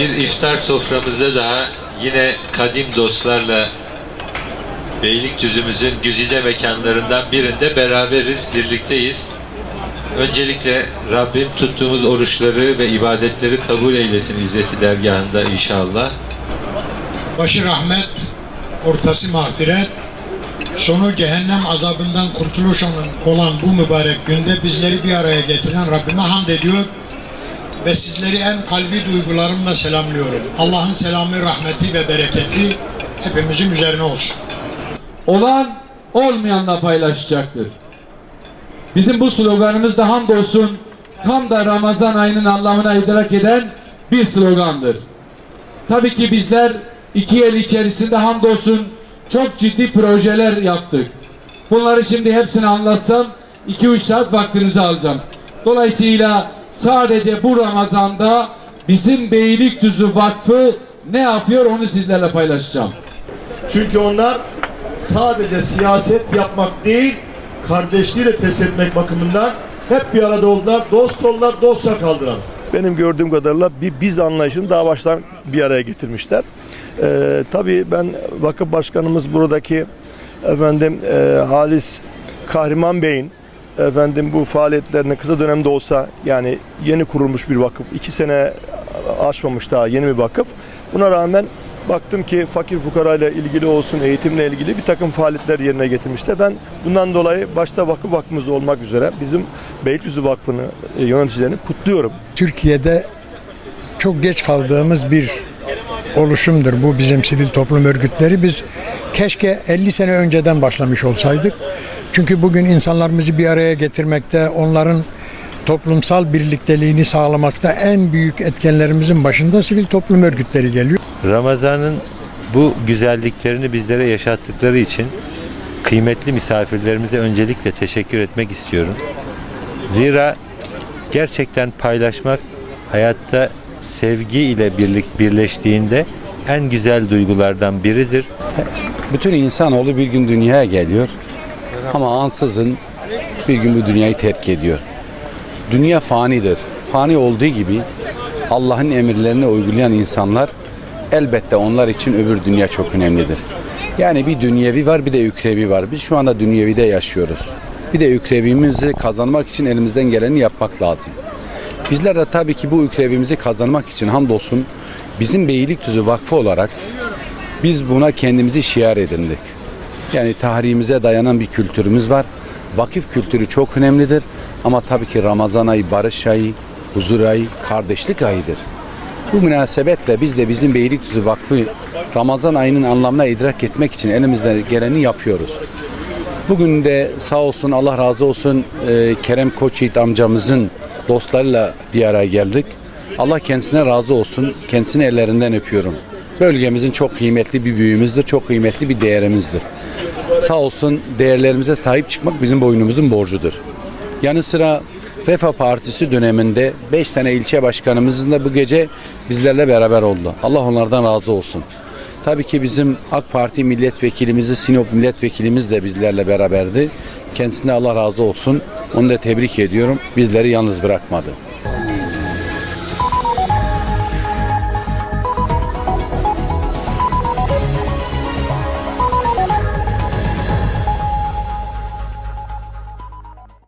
Bir iftar soframızda daha yine kadim dostlarla Beylikdüzü'müzün güzide mekanlarından birinde beraberiz, birlikteyiz. Öncelikle Rabbim tuttuğumuz oruçları ve ibadetleri kabul eylesin İzzeti dergahında inşallah. Başı rahmet, ortası mağfiret, sonu cehennem azabından kurtuluş olan- bu mübarek günde bizleri bir araya getiren Rabbime hamd ediyor ve sizleri en kalbi duygularımla selamlıyorum. Allah'ın selamı, rahmeti ve bereketi hepimizin üzerine olsun. olan olmayanla paylaşacaktır. Bizim bu sloganımız da hamdolsun tam da Ramazan ayının anlamına idrak eden bir slogandır. Tabii ki bizler iki yıl içerisinde hamdolsun çok ciddi projeler yaptık. Bunları şimdi hepsini anlatsam 2-3 saat vaktinizi alacağım. Dolayısıyla sadece bu Ramazan'da bizim Beylikdüzü Vakfı ne yapıyor onu sizlerle paylaşacağım. Çünkü onlar sadece siyaset yapmak değil, kardeşliği de test etmek bakımından hep bir arada oldular, dost oldular, dostça kaldılar. Benim gördüğüm kadarıyla bir biz anlayışını daha baştan bir araya getirmişler. Ee, tabii ben vakıf başkanımız buradaki efendim e, Halis Kahraman Bey'in efendim bu faaliyetlerini kısa dönemde olsa yani yeni kurulmuş bir vakıf iki sene aşmamış daha yeni bir vakıf. Buna rağmen baktım ki fakir fukarayla ilgili olsun eğitimle ilgili bir takım faaliyetler yerine getirmişler. Ben bundan dolayı başta vakıf vakfımız olmak üzere bizim Beylikdüzü Vakfı'nı e, yöneticilerini kutluyorum. Türkiye'de çok geç kaldığımız bir oluşumdur bu bizim sivil toplum örgütleri. Biz keşke 50 sene önceden başlamış olsaydık. Çünkü bugün insanlarımızı bir araya getirmekte, onların toplumsal birlikteliğini sağlamakta en büyük etkenlerimizin başında sivil toplum örgütleri geliyor. Ramazan'ın bu güzelliklerini bizlere yaşattıkları için kıymetli misafirlerimize öncelikle teşekkür etmek istiyorum. Zira gerçekten paylaşmak hayatta sevgi ile birlik birleştiğinde en güzel duygulardan biridir. Bütün insanoğlu bir gün dünyaya geliyor ama ansızın bir gün bu dünyayı terk ediyor. Dünya fanidir. Fani olduğu gibi Allah'ın emirlerini uygulayan insanlar elbette onlar için öbür dünya çok önemlidir. Yani bir dünyevi var bir de ukrevi var. Biz şu anda dünyevide yaşıyoruz. Bir de ükrevimizi kazanmak için elimizden geleni yapmak lazım. Bizler de tabii ki bu ükrevimizi kazanmak için hamdolsun bizim Beylikdüzü Vakfı olarak biz buna kendimizi şiar edindik. Yani tarihimize dayanan bir kültürümüz var. Vakıf kültürü çok önemlidir. Ama tabii ki Ramazan ayı barış ayı, huzur ayı, kardeşlik ayıdır. Bu münasebetle biz de bizim Beylikdüzü Vakfı Ramazan ayının anlamına idrak etmek için elimizden geleni yapıyoruz. Bugün de sağ olsun Allah razı olsun e, Kerem Koçyiğit amcamızın dostlarıyla bir araya geldik. Allah kendisine razı olsun. Kendisini ellerinden öpüyorum. Bölgemizin çok kıymetli bir büyüğümüzdür. Çok kıymetli bir değerimizdir. Sağ olsun değerlerimize sahip çıkmak bizim boynumuzun borcudur. Yanı sıra Refah Partisi döneminde 5 tane ilçe başkanımızın da bu gece bizlerle beraber oldu. Allah onlardan razı olsun. Tabii ki bizim AK Parti milletvekilimizi, Sinop milletvekilimiz de bizlerle beraberdi. Kendisine Allah razı olsun. Onu da tebrik ediyorum. Bizleri yalnız bırakmadı.